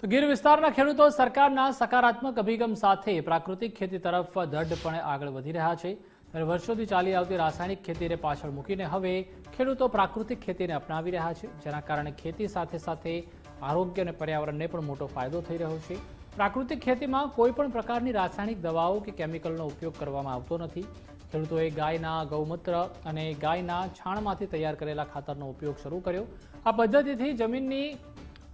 તો ગીર વિસ્તારના ખેડૂતો સરકારના સકારાત્મક અભિગમ સાથે પ્રાકૃતિક ખેતી તરફ દઢપણે આગળ વધી રહ્યા છે. ત્યારે વર્ષોથી ચાલી આવતી રાસાયણિક ખેતીને પાછળ મૂકીને હવે ખેડૂતો પ્રાકૃતિક ખેતીને અપનાવી રહ્યા છે, જેના કારણે ખેતી સાથે સાથે આરોગ્ય અને પર્યાવરણને પણ મોટો ફાયદો થઈ રહ્યો છે. પ્રાકૃતિક ખેતીમાં કોઈ પણ પ્રકારની રાસાયણિક દવાઓ કે કેમિકલનો ઉપયોગ કરવામાં આવતો નથી. ખેડૂતોએ ગાયના ગૌમૂત્ર અને ગાયના છાણમાંથી તૈયાર કરેલા ખાતરનો ઉપયોગ શરૂ કર્યો. આ પદ્ધતિથી જમીનની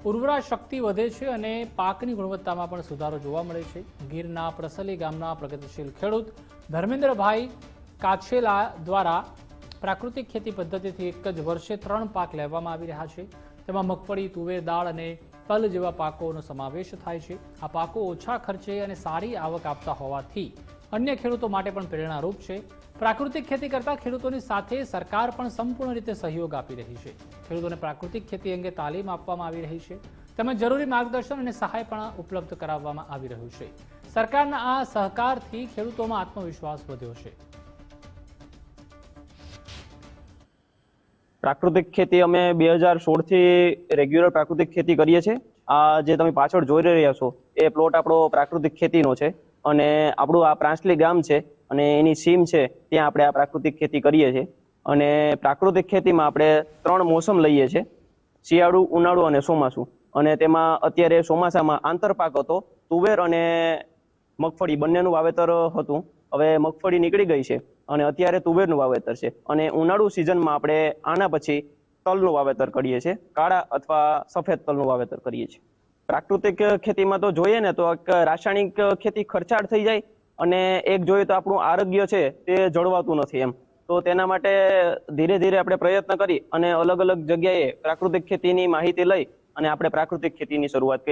ઉર્વરા શક્તિ વધે છે અને પાકની ગુણવત્તામાં પણ સુધારો જોવા મળે છે. ગીરના પ્રસલી ગામના પ્રગતિશીલ ખેડૂત ધર્મેન્દ્રભાઈ કાછેલા દ્વારા પ્રાકૃતિક ખેતી પદ્ધતિથી એક જ વર્ષે ત્રણ પાક લેવામાં આવી રહ્યા છે. તેમાં મગફળી, તુવેર, દાળ અને તલ જેવા પાકોનો સમાવેશ થાય છે. આ પાકો ઓછા ખર્ચે અને સારી આવક આપતા હોવાથી અન્ય ખેડૂતો માટે પણ પ્રેરણારૂપ છે. પ્રાકૃતિક ખેતી કરતા ખેડૂતોની સાથે સરકાર પણ સંપૂર્ણ રીતે સહયોગ આપી રહી છે. ખેડૂતોને પ્રાકૃતિક ખેતી અંગે તાલીમ આપવામાં આવી રહી છે. તેમજ જરૂરી માર્ગદર્શન અને સહાય પણ ઉપલબ્ધ કરાવવામાં આવી રહ્યું છે. સરકારના આ સહકારથી ખેડૂતોમાં આત્મવિશ્વાસ વધ્યો છે. પ્રાકૃતિક ખેતી અમે બે હજાર સોળથી રેગ્યુલર પ્રાકૃતિક ખેતી કરીએ છીએ. આ જે તમે પાછળ જોઈ રહ્યા છો, એ પ્લોટ આપણો પ્રાકૃતિક ખેતીનો છે. અને આપણું આ પ્રાંસલી ગામ છે અને એની સીમ છે, ત્યાં આપણે આ પ્રાકૃતિક ખેતી કરીએ છીએ. અને પ્રાકૃતિક ખેતીમાં આપણે ત્રણ મોસમ લઈએ છીએ, શિયાળુ, ઉનાળુ અને ચોમાસું. અને તેમાં અત્યારે ચોમાસામાં આંતરપાક હતો, તુવેર અને મગફળી બંનેનું વાવેતર હતું. હવે મગફળી નીકળી ગઈ છે અને અત્યારે તુવેરનું વાવેતર છે. અને ઉનાળુ સિઝનમાં આપણે આના પછી તલનું વાવેતર કરીએ છીએ, કાળા અથવા સફેદ તલનું વાવેતર કરીએ છીએ. પ્રાકૃતિક ખેતીમાં તો જોઈએ ને તો રાસાયણિક ખેતી ખર્ચાળ થઈ જાય અને એક જોઈએ તો આપણું આરોગ્ય છે તે જળવાતું નથી એમ. તો તેના માટે ધીરે ધીરે આપણે પ્રયત્ન કરી અને અલગ અલગ જગ્યાએ પ્રાકૃતિક ખેતીની માહિતી લઈ અને આપણે પ્રાકૃતિક ખેતીની શરૂઆત કરી.